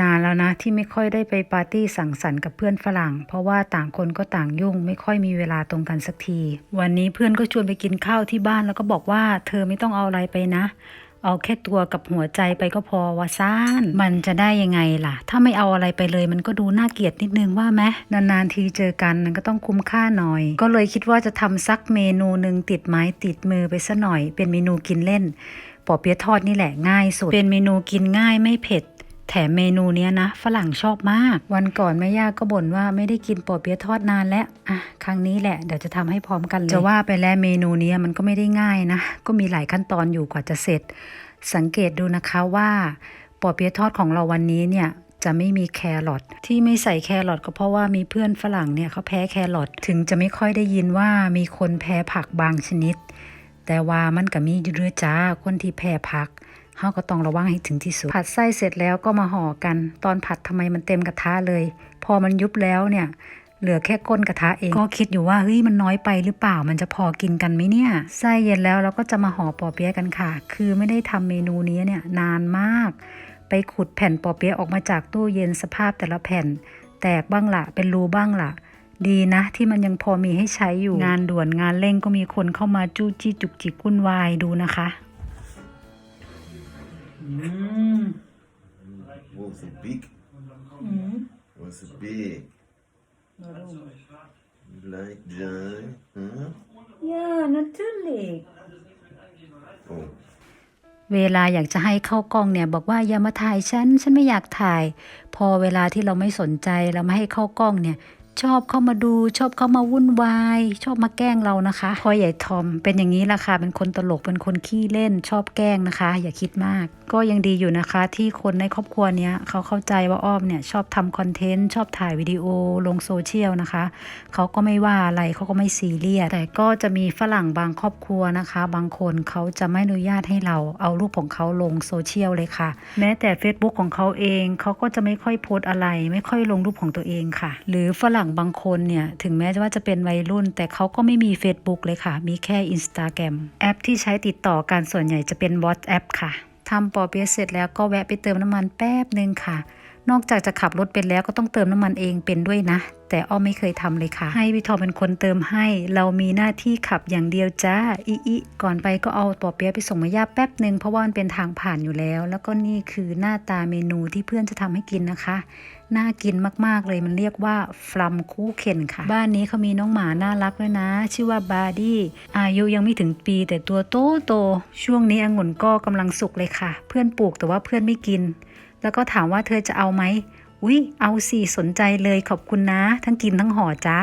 นานแล้วนะที่ไม่ค่อยได้ไปปาร์ตี้สังสรรค์กับเพื่อนฝรั่ง เพราะว่าต่างคนก็ต่างยุ่ง ไม่ค่อยมีเวลาตรงกันสักที วันนี้เพื่อนก็ชวนไปกินข้าวที่บ้านแล้วก็บอกว่า เธอไม่ต้องเอาอะไรไปนะ เอาแค่ตัวกับหัวใจไปก็พอวาซ่านมันจะได้ยังไงล่ะ ถ้าไม่เอาอะไรไปเลย มันก็ดูน่าเกลียดนิดนึงว่าไหมนานๆทีเจอกันมันก็ต้องคุ้มค่าหน่อย ก็เลยคิดว่าจะทำสักเมนูหนึ่งติดไม้ติดมือไปซะหน่อย เป็นเมนูกินเล่นปอเปี๊ยะทอดนี่แหละง่ายสุด เป็นเมนูกินง่ายไม่เผ็ด แถมเมนูเนี้ยนะ ฝรั่งชอบมาก วันก่อนแม่ย่าก็บ่นว่าไม่ได้กินปอเปี๊ยะทอดนานแล้วอะครั้งนี้แหละเดี๋ยวจะทำให้พร้อมกันเลยจะว่าไปแล้วเมนูเนี้ยมันก็ไม่ได้ง่ายนะ ก็มีหลายขั้นตอนอยู่กว่าจะเสร็จ สังเกตดูนะคะว่าปอเปี๊ยะทอดของเราวันนี้เนี่ยจะไม่มีแครอทที่ไม่ใส่แครอทก็เพราะว่ามีเพื่อนฝรั่งเนี่ยเขาแพ้แครอทถึงจะไม่ค่อยได้ยินว่ามีคนแพ้ผักบางชนิด แต่ว่ามันก็มีอยู่เรือจ้าคนที่แพ้ผัก เฮาก็ต้องระวังให้ถึงที่สุด ผัดไส้เสร็จแล้วก็มาห่อกัน ตอนผัดทำไมมันเต็มกระทะเลย พอมันยุบแล้วเนี่ยเหลือแค่ก้นกระทะเอง ก็คิดอยู่ว่าเฮ้ยมันน้อยไปหรือเปล่ามันจะพอกินกันไหมเนี่ยไส้เย็นแล้วเราก็จะมาห่อปอเปี๊ยะกันค่ะ คือไม่ได้ทำเมนูนี้เนี่ยนานมาก ไปขุดแผ่นปอเปี๊ยะออกมาจากตู้เย็นสภาพแต่ละแผ่น แตกบ้างละเป็นรูบ้างละดีนะ ที่มันยังพอมีให้ใช้อยู่งานด่วนงานเร่งก็มีคนเข้ามาจู้จี้จุกจิกวุ่นวายดูนะคะ อืม Oh, so big. อืม Oh, so big. You like that? Huh? Yeah, natürlich. Oh. เวลาอยากจะให้เข้ากล้องเนี่ยบอกว่าอย่ามาถ่ายฉัน ฉันไม่อยากถ่าย พอเวลาที่เราไม่สนใจเราไม่ให้เข้ากล้องเนี่ย ชอบเข้ามาดู ชอบเข้ามาวุ่นวาย ชอบมาแกล้งเรานะคะพอใหญ่ทอมเป็นอย่างนี้ละค่ะเป็นคนตลกเป็นคนขี้เล่น ชอบแกล้งนะคะ อย่าคิดมาก ก็ยังดีอยู่นะคะ ที่คนในครอบครัวเนี้ยเขาเข้าใจว่าอ้อมเนี่ยชอบทำคอนเทนต์ชอบถ่ายวิดีโอลงโซเชียลนะคะเขาก็ไม่ว่าอะไรเขาก็ไม่ซีเรียสแต่ก็จะมีฝรั่งบางครอบครัวนะคะ บางคนเขาจะไม่อนุญาตให้เราเอารูปของเขาลงโซเชียลเลยค่ะ แม้แต่ Facebook ของเขาเองเขาก็จะไม่ค่อยโพสต์อะไร ไม่ค่อยลงรูปของตัวเองค่ะ หรือฝรั่งบางคนเนี่ยถึงแม้ว่าจะเป็นวัยรุ่น แต่เขาก็ไม่มี Facebook เลยค่ะ มีแค่ Instagram แอปที่ใช้ติดต่อกันส่วนใหญ่จะเป็น WhatsApp ค่ะทำปอเปี๊ยะเสร็จแล้วก็แวะไปเติมน้ำมันแป๊บหนึ่งค่ะ นอกจากจะขับรถเป็นแล้วก็ต้องเติมน้ำมันเองเป็นด้วยนะ แต่อ้อมไม่เคยทำเลยค่ะ ให้พี่ทอเป็นคนเติมให้ เรามีหน้าที่ขับอย่างเดียวจ้าอีอีก่อนไปก็เอาปอเปี๊ยะไปส่งมาย่าแป๊บหนึ่งเพราะว่ามันเป็นทางผ่านอยู่แล้ว แล้วก็นี่คือหน้าตาเมนูที่เพื่อนจะทำให้กินนะคะน่ากินมากๆเลยมันเรียกว่าฟลัมคูเคนค่ะ บ้านนี้เขามีน้องหมาน่ารักด้วยนะ ชื่อว่าบาร์ดี้อายุยังไม่ถึงปีแต่ตัวโตโต ช่วงนี้องุ่นก็กำลังสุกเลยค่ะ เพื่อนปลูกแต่ว่าเพื่อนไม่กิน แล้วก็ถามว่าเธอจะเอาไหม อุ๊ย เอาสิ สนใจเลยขอบคุณนะ ทั้งกินทั้งห่อจ้า